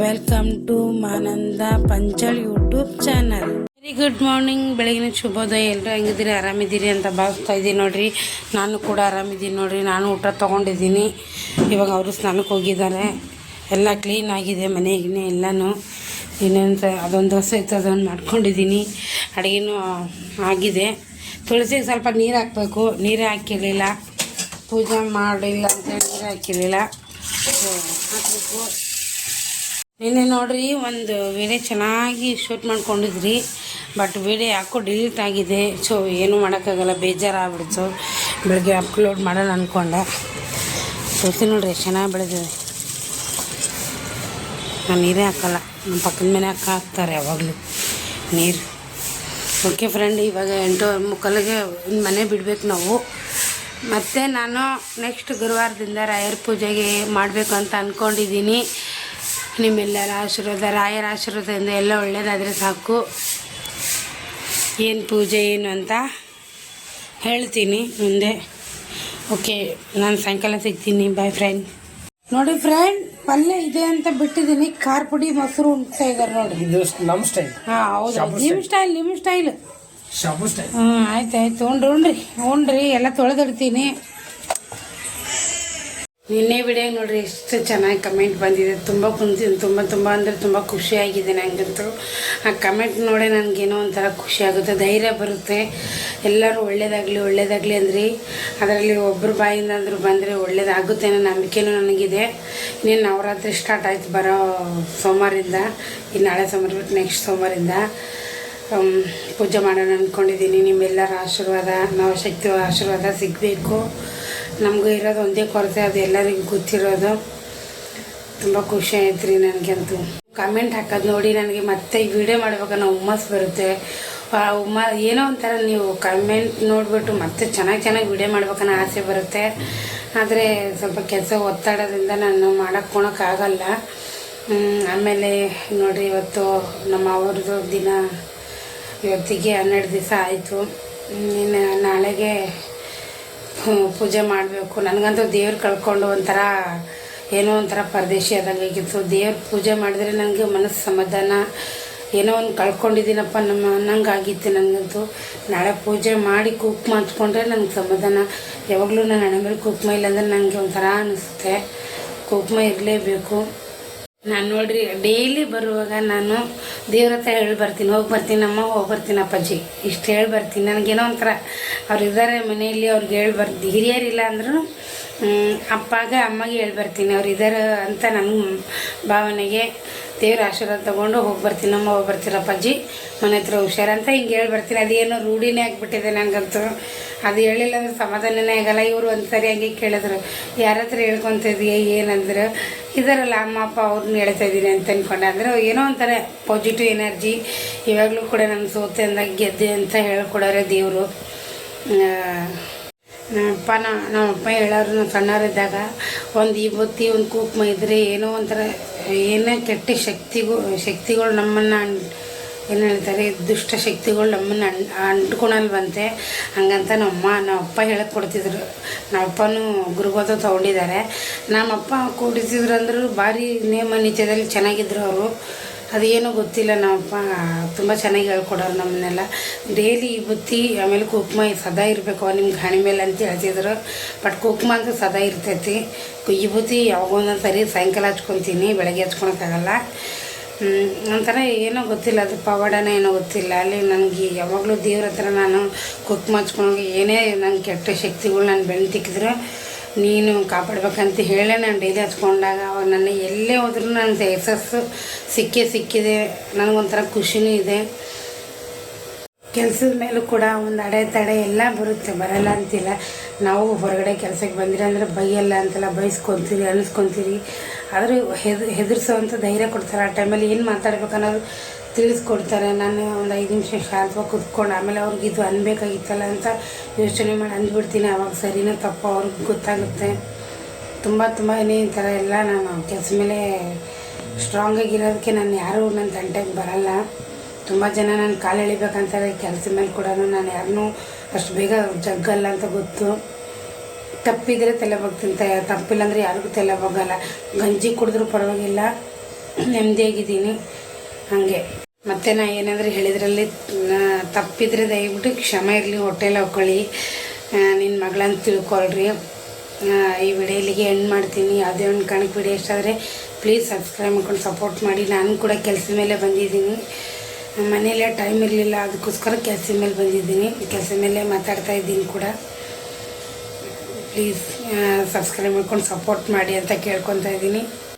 Welcome to ಮಾನಂದ ಪಂಚಳ್ YouTube channel very good morning ಬೆಳಗಿನ ಶುಭೋದಯ. ಎಲ್ಲರೂ ಹೆಂಗಿದ್ದೀರಿ? ಆರಾಮಿದ್ದೀರಿ ಅಂತ ಭಾವಿಸ್ತಾ ಇದ್ದೀನಿ ನೋಡ್ರಿ. ನಾನು ಕೂಡ ಆರಾಮಿದ್ದೀನಿ ನೋಡ್ರಿ. ನಾನು ಊಟ ತೊಗೊಂಡಿದ್ದೀನಿ. ಇವಾಗ ಅವರು ಸ್ನಾನಕ್ಕೆ ಹೋಗಿದ್ದಾರೆ. ಎಲ್ಲ ಕ್ಲೀನ್ ಆಗಿದೆ ಮನೆಗಿನೇ ಎಲ್ಲನೂ. ಇನ್ನೊಂದು ಅದೊಂದು ದೋಸೆ ಇತ್ತು, ಅದೊಂದು ಮಾಡ್ಕೊಂಡಿದ್ದೀನಿ. ಅಡುಗೆನೂ ಆಗಿದೆ. ತುಳಸಿಗೆ ಸ್ವಲ್ಪ ನೀರು ಹಾಕಬೇಕು. ನೀರೇ ಹಾಕಿರಲಿಲ್ಲ. ಪೂಜೆ ಮಾಡಿಲ್ಲ ಅಂತೇಳಿ ನೀರು ಹಾಕಿರಲಿಲ್ಲ. ಹಾಕಬೇಕು. ನಿನ್ನೆ ನೋಡ್ರಿ, ಒಂದು ವಿಡಿಯೋ ಚೆನ್ನಾಗಿ ಶೂಟ್ ಮಾಡ್ಕೊಂಡಿದ್ರಿ, ಬಟ್ ವಿಡಿಯೋ ಯಾಕೋ ಡಿಲೀಟ್ ಆಗಿದೆ. ಸೊ ಏನು ಮಾಡೋಕ್ಕಾಗಲ್ಲ, ಬೇಜಾರಾಗ್ಬಿಡ್ತು. ಬೆಳಗ್ಗೆ ಅಪ್ಲೋಡ್ ಮಾಡೋಣ ಅಂದ್ಕೊಂಡೆ ಸೋಸಿ ನೋಡ್ರಿ ಚೆನ್ನಾಗಿ ಬೆಳೆದಿದೆ. ನಾನು ನೀರೇ ಹಾಕಲ್ಲ ನಮ್ಮ ಪಕ್ಕದ ಮನೆ ಹಾಕ ಹಾಕ್ತಾರೆ ಯಾವಾಗಲೂ. ನೀರು. ಓಕೆ ಫ್ರೆಂಡ್ ಇವಾಗ ಎಂಟು, ಮುಕ್ಕಲಿಗೆ ಮನೆ ಬಿಡಬೇಕು ನಾವು. ಮತ್ತು ನಾನು ನೆಕ್ಸ್ಟ್ ಗುರುವಾರದಿಂದ ರಾಯರ್ ಪೂಜೆಗೆ ಮಾಡಬೇಕು ಅಂತ ಅಂದ್ಕೊಂಡಿದ್ದೀನಿ ನಿಮ್ಮೆಲ್ಲರ ಆಶೀರ್ವಾದ ರಾಯರ ಆಶೀರ್ವಾದದಿಂದ ಎಲ್ಲ ಒಳ್ಳೆಯದಾದರೆ ಸಾಕು. ಏನು ಪೂಜೆ ಏನು ಅಂತ ಹೇಳ್ತೀನಿ ಮುಂದೆ. ಓಕೆ ನಾನು ಸಾಯಂಕಾಲ ಸಿಗ್ತೀನಿ. ಬಾಯ್ ಫ್ರೆಂಡ್ ನೋಡಿ ಫ್ರೆಂಡ್ ಪಲ್ಯ ಇದೆ ಅಂತ ಬಿಟ್ಟಿದ್ದೀನಿ. ಖಾರ ಪುಡಿ ಮೊಸರು ಉಣ್ತಾ ಇದ್ದಾರೆ ನೋಡಿ. ಇದು ನಮ್ಮ ಸ್ಟೈಲ್ ಹಾಂ ಹೌದು. ನಿಮ್ಮ ಸ್ಟೈಲ್ ನಿಮ್ಮ ಸ್ಟೈಲ್ ಹ್ಞೂ ಆಯ್ತು ಆಯ್ತು ಉಣ್ರಿ ಉಣ್ರಿ ಉಣ್ರಿ ಎಲ್ಲ ತೊಳೆದಿಡ್ತೀನಿ. ನಿನ್ನೆ ವಿಡಿಯೋ ನೋಡ್ರಿ, ಎಷ್ಟು ಚೆನ್ನಾಗಿ ಕಮೆಂಟ್ ಬಂದಿದೆ. ತುಂಬ ಕುಂತಿ ತುಂಬ ತುಂಬ ಅಂದರೆ ತುಂಬ ಖುಷಿಯಾಗಿದೆ ನನಗಂತೂ ಆ ಕಮೆಂಟ್ ನೋಡಿ ನನಗೇನೋ ಒಂಥರ ಖುಷಿ ಆಗುತ್ತೆ ಧೈರ್ಯ ಬರುತ್ತೆ. ಎಲ್ಲರೂ ಒಳ್ಳೇದಾಗಲಿ ಒಳ್ಳೇದಾಗಲಿ ಅಂದ್ರಿ. ಅದರಲ್ಲಿ ಒಬ್ಬರು ಬಾಯಿಂದ ಅಂದರೂ ಬಂದರೆ ಒಳ್ಳೇದಾಗುತ್ತೆ ಅನ್ನೋ ನಂಬಿಕೆನೂ ನನಗಿದೆ. ಇನ್ನೇನು ನವರಾತ್ರಿ ಸ್ಟಾರ್ಟ್ ಆಯ್ತು ಬರೋ ಸೋಮವಾರಿಂದ. ಇನ್ನು ನಾಳೆ ಸೋಮವಾರ ಬಿಟ್ಟು ನೆಕ್ಸ್ಟ್ ಸೋಮವಾರಿಂದ. ಪೂಜೆ ಮಾಡೋಣ ಅಂದ್ಕೊಂಡಿದ್ದೀನಿ ನಿಮ್ಮೆಲ್ಲರ ಆಶೀರ್ವಾದ, ನಾವು ಆಶೀರ್ವಾದ ಸಿಗಬೇಕು. ನಮಗೂ ಇರೋದು ಒಂದೇ ಕೊರತೆ, ಅದು ಎಲ್ಲರಿಗೂ ಗೊತ್ತಿರೋದು. ತುಂಬ ಖುಷಿ ಆಯ್ತು ರೀ ನನಗಂತೂ. ಕಮೆಂಟ್ ಹಾಕೋದು ನೋಡಿ ನನಗೆ ಮತ್ತೆ ಈ ವಿಡಿಯೋ ಮಾಡ್ಬೇಕನ್ನೋ ಹುಮ್ಮಸ್ ಬರುತ್ತೆ. ಆ ಹುಮ್ಮ, ಏನೋ ಒಂಥರ ನೀವು ಕಮೆಂಟ್ ನೋಡಿಬಿಟ್ಟು ಮತ್ತೆ ಚೆನ್ನಾಗಿ ಚೆನ್ನಾಗಿ ವಿಡಿಯೋ ಮಾಡ್ಬೇಕನ್ನೋ ಆಸೆ ಬರುತ್ತೆ. ಆದರೆ ಸ್ವಲ್ಪ ಕೆಲಸ ಒತ್ತಡದಿಂದ ನಾನು ಮಾಡೋಕ್ಕೋಣಕ್ಕಾಗಲ್ಲ ಆಮೇಲೆ ನೋಡಿರಿ ಇವತ್ತು ನಮ್ಮ ಅವ್ರದ್ದು ದಿನ, ಇವತ್ತಿಗೆ ಹನ್ನೆರಡು ದಿವಸ ಆಯಿತು. ಇನ್ನು ನಾಳೆಗೆ ಪೂಜೆ ಮಾಡಬೇಕು. ನನಗಂತೂ ದೇವ್ರು ಕಳ್ಕೊಂಡು ಒಂಥರ ಏನೋ ಒಂಥರ ಪರದೇಶಿ ಆದಂಗೆ ಆಗಿತ್ತು. ದೇವ್ರ ಪೂಜೆ ಮಾಡಿದ್ರೆ ನನಗೆ ಮನಸ್ಸು ಸಮಾಧಾನ. ಏನೋ ಒಂದು ಕಳ್ಕೊಂಡಿದ್ದೀನಪ್ಪ, ನಮ್ಮ ಅನ್ನಂಗೆ ಆಗಿತ್ತು ನನಗಂತೂ. ನಾಳೆ ಪೂಜೆ ಮಾಡಿ ಕುಕ್ಮ ಹಚ್ಕೊಂಡ್ರೆ ನನಗೆ ಸಮಾಧಾನ. ಯಾವಾಗಲೂ ನನ್ನ ಹಣೆ ಮೇಲೆ ಕುಕ್ಮ ಇಲ್ಲಾಂದ್ರೆ ನನಗೆ ಒಂಥರ ಅನಿಸುತ್ತೆ. ಕುಕ್ಮ ಇರಲೇಬೇಕು. ನಾನು ನೋಡ್ರಿ, ಡೈಲಿ ಬರುವಾಗ ನಾನು ದೇವ್ರ ಹತ್ರ ಹೇಳಿ ಬರ್ತೀನಿ, ಹೋಗಿ ಬರ್ತೀನಿ ಅಮ್ಮ ಹೋಗಿ ಬರ್ತೀನಿ ಅಪ್ಪಾಜಿ. ಇಷ್ಟು ಹೇಳಿ ಬರ್ತೀನಿ. ನನಗೇನೋ ಒಂಥರ ಅವ್ರು ಇದ್ದಾರೆ ಮನೆಯಲ್ಲಿ, ಅವ್ರಿಗೆ ಹೇಳಿ ಬರ್ತೀನಿ ಹಿರಿಯರಿಲ್ಲ ಅಂದ್ರೂ ಅಪ್ಪಾಗ ಅಮ್ಮಗೆ ಹೇಳಿ ಬರ್ತೀನಿ. ಅವ್ರು ಇದ್ದಾರೆ ಅಂತ ನನ್ನ ಭಾವನೆಗೆ ದೇವ್ರ ಆಶೀರ್ವಾದ ತೊಗೊಂಡು ಹೋಗಿ ಬರ್ತೀನಿ. ಅಮ್ಮ ಹೋಗಿ ಬರ್ತೀರಪ್ಪ ಅಜ್ಜಿ ಮನೆ ಹತ್ರ ಹುಷಾರಂತ ಹಿಂಗೆ ಹೇಳಿ ಬರ್ತೀನಿ ಅದೇನೋ ರೂಢಿನೇ ಆಗಿಬಿಟ್ಟಿದೆ ನನಗಂತೂ. ಅದು ಹೇಳಿಲ್ಲ ಅಂದ್ರೆ ಸಮಾಧಾನನೇ ಆಗಲ್ಲ. ಇವರು ಒಂದ್ಸರಿ ಹಂಗೆ ಕೇಳಿದ್ರು. ಯಾರ ಹತ್ರ ಹೇಳ್ಕೊತಿದೀಯ ಏನಂದ್ರೆ. ಇದರಲ್ಲ ಅಮ್ಮ, ಅಪ್ಪ ಅವ್ರನ್ನ ಹೇಳ್ತಾ ಇದ್ದೀನಿ ಅಂತ ಅಂದ್ಕೊಂಡೆ ಅಂದರೆ ಏನೋ ಒಂಥರ ಪಾಸಿಟಿವ್ ಎನರ್ಜಿ ಇವಾಗಲೂ ಕೂಡ ನಾನು ಸೋತೆ ಅಂದಾಗ ಗೆದ್ದೆ ಅಂತ ಹೇಳ್ಕೊಡೋರೆ ದೇವರು. ನಮ್ಮಪ್ಪ ನಮ್ಮಪ್ಪ ಹೇಳೋರು ನಾನು ಸಣ್ಣವರಿದ್ದಾಗ ಒಂದು ಈ ಬುತ್ತಿ, ಒಂದು ಕೂಕ್ಮ ಇದ್ದರೆ ಏನೋ ಒಂಥರ ಏನೇ ಕೆಟ್ಟ ಶಕ್ತಿಗೂ, ಶಕ್ತಿಗಳು ನಮ್ಮನ್ನು ಏನು ಹೇಳ್ತಾರೆ, ದುಷ್ಟ ಶಕ್ತಿಗಳು ನಮ್ಮನ್ನು ಅಂಟ್ ಅಂಟ್ಕೊಳಲ್ವಂತೆ. ಹಂಗಂತ ನಮ್ಮಮ್ಮ, ನಮ್ಮಪ್ಪ ಹೇಳಕ್ಕೆ ಕೊಡ್ತಿದ್ರು. ನಮ್ಮಪ್ಪನೂ ಗುರುಗೋದ ತೊಗೊಂಡಿದ್ದಾರೆ. ನಮ್ಮಪ್ಪ ಕೂಡಿಸಿದ್ರು ಅಂದರೂ ಭಾರಿ ನೇಮ ನಿತ್ಯದಲ್ಲಿ ಚೆನ್ನಾಗಿದ್ರು ಅವರು. ಅದೇನೋ ಗೊತ್ತಿಲ್ಲ, ನಮ್ಮಪ್ಪ ತುಂಬ ಚೆನ್ನಾಗಿ ಹೇಳ್ಕೊಡೋರು ನಮ್ಮನ್ನೆಲ್ಲ. ಡೈಲಿ ಬುತ್ತಿ, ಆಮೇಲೆ ಕುಕ್ಮ ಸದಾ ಇರಬೇಕು. ನಿಮ್ಮ ಗಾಣಿ ಮೇಲೆ ಅಂತ ಹೇಳ್ತಿದ್ರು. ಬಟ್ ಕುಕ್ಮ ಅಂತೂ ಸದಾ ಇರ್ತೈತಿ. ಈ ಬುತ್ತಿ ಯಾವಾಗ ಒಂದೊಂದು ಸರಿ ಸಾಯಂಕಾಲ ಹಚ್ಕೊತೀನಿ, ಬೆಳಗ್ಗೆ ಹಚ್ಕೊಳಕ್ಕಾಗಲ್ಲ. ಒಂಥರ ಏನೋ ಗೊತ್ತಿಲ್ಲ, ಅದು ಪವಾಡನ ಏನೋ ಗೊತ್ತಿಲ್ಲ. ಅಲ್ಲಿ ನನಗೆ ಯಾವಾಗಲೂ ದೇವ್ರ ಹತ್ರ ನಾನು ಕುಕ್ಮ ಹಚ್ಕೊಂಡು ಏನೇ ನನ್ನ ಕೆಟ್ಟ ಶಕ್ತಿಗಳು ನಾನು ಬೆಳೆ ತಿಕ್ಕಿದ್ರು ನೀನು ಕಾಪಾಡ್ಬೇಕಂತ ಹೇಳೇ ನಾನು ಡೈಲಿ ಹಚ್ಕೊಂಡಾಗ ಅವ್ರು ನನ್ನ ಎಲ್ಲೇ ಹೋದ್ರೂ ನನ್ನ ಯಶಸ್ಸು ಸಿಕ್ಕೇ ಸಿಕ್ಕಿದೆ. ನನಗೊಂಥರ ಖುಷಿನೂ ಇದೆ. ಕೆಲಸದ ಮೇಲೂ ಕೂಡ ಒಂದು ಅಡೆತಡೆ ಎಲ್ಲ ಬರುತ್ತೆ. ಬರಲ್ಲ ಅಂತಿಲ್ಲ. ನಾವು ಹೊರಗಡೆ ಕೆಲಸಕ್ಕೆ ಬಂದಿರಿ ಅಂದರೆ ಬೈಯಲ್ಲ ಅಂತೆಲ್ಲ ಬೈಸ್ಕೊತೀರಿ, ಅನಿಸ್ಕೊತೀರಿ. ಆದರೂ ಹೆದ್ ಹೆದರ್ಸೋವಂಥ ಧೈರ್ಯ ಕೊಡ್ತಾರೆ. ಆ ಟೈಮಲ್ಲಿ ಏನು ಮಾತಾಡ್ಬೇಕು ಅನ್ನೋದು ತಿಳಿಸ್ಕೊಡ್ತಾರೆ. ನಾನು ಒಂದು ಐದು ನಿಮಿಷ ಶಾಂತವಾಗಿ ಕುತ್ಕೊಂಡು ಆಮೇಲೆ ಅವ್ರಿಗೆ ಇದು ಅನ್ಬೇಕಾಗಿತ್ತಲ್ಲ ಅಂತ ಯೋಚನೆ ಮಾಡಿ ಅಂದ್ಬಿಡ್ತೀನಿ. ಅವಾಗ ಸರಿನೋ ತಪ್ಪು ಅವ್ರಿಗೆ ಗೊತ್ತಾಗುತ್ತೆ. ತುಂಬ ತುಂಬ ಈ ಥರ ಎಲ್ಲ ನಾನು ಕೆಲಸ ಮೇಲೆ ಸ್ಟ್ರಾಂಗಾಗಿರೋದಕ್ಕೆ ನಾನು ಯಾರೂ ನನ್ನ ತಂಟೆಗೆ ಬರಲ್ಲ. ತುಂಬ ಜನ ನಾನು ಕಾಲು ಎಳಿಬೇಕಂತಾರೆ ಕೆಲಸ ಮೇಲೆ ಕೂಡ ನಾನು ಯಾರನ್ನೂ ಅಷ್ಟು ಬೇಗ ಜಗ್ಗಲ್ಲ ಅಂತ ಗೊತ್ತು. ತಪ್ಪಿದ್ರೆ ತಲೆ ಬಗ್ತೀನಿ ತಪ್ಪಿಲ್ಲ ಅಂದರೆ ಯಾರಿಗೂ ತಲೆ ಬಗ್ಗಲ್ಲ. ಗಂಜಿ ಕುಡಿದ್ರೂ ಪರವಾಗಿಲ್ಲ. ನೆಮ್ಮದಿಯಾಗಿದ್ದೀನಿ. ಹಾಗೆ. ಮತ್ತು ನಾ ಏನಾದರೂ ಹೇಳಿದ್ರಲ್ಲಿ ತಪ್ಪಿದ್ರೆ ದಯವಿಟ್ಟು ಕ್ಷಮೆ ಇರಲಿ ಹೋಟೆಲ್ ಹಾಕೊಳ್ಳಿ. ನಿನ್ನ ಮಗಳಂತ ತಿಳ್ಕೊಳ್ರಿ. ಈ ವಿಡಿಯೋಲಿಗೆ ಎಂಡ್ ಮಾಡ್ತೀನಿ. ಯಾವುದೇ ಒಂದು ಕಾರಣಕ್ಕೆ ವಿಡಿಯೋ ಇಷ್ಟ ಪ್ಲೀಸ್ ಸಬ್ಸ್ಕ್ರೈಬ್ ಮಾಡ್ಕೊಂಡು ಸಪೋರ್ಟ್ ಮಾಡಿ. ನಾನು ಕೂಡ ಕೆಲಸ ಮೇಲೆ ಬಂದಿದ್ದೀನಿ. ಮನೇಲೆ ಟೈಮ್ ಇರಲಿಲ್ಲ, ಅದಕ್ಕೋಸ್ಕರ ಕೆಲಸ ಮೇಲೆ ಬಂದಿದ್ದೀನಿ. ಕೆಲಸದ ಮೇಲೆ ಮಾತಾಡ್ತಾ ಇದ್ದೀನಿ ಕೂಡ. ಪ್ಲೀಸ್ ಸಬ್ಸ್ಕ್ರೈಬ್ ಮಾಡ್ಕೊಂಡು ಸಪೋರ್ಟ್ ಮಾಡಿ ಅಂತ ಕೇಳ್ಕೊತಾ ಇದ್ದೀನಿ.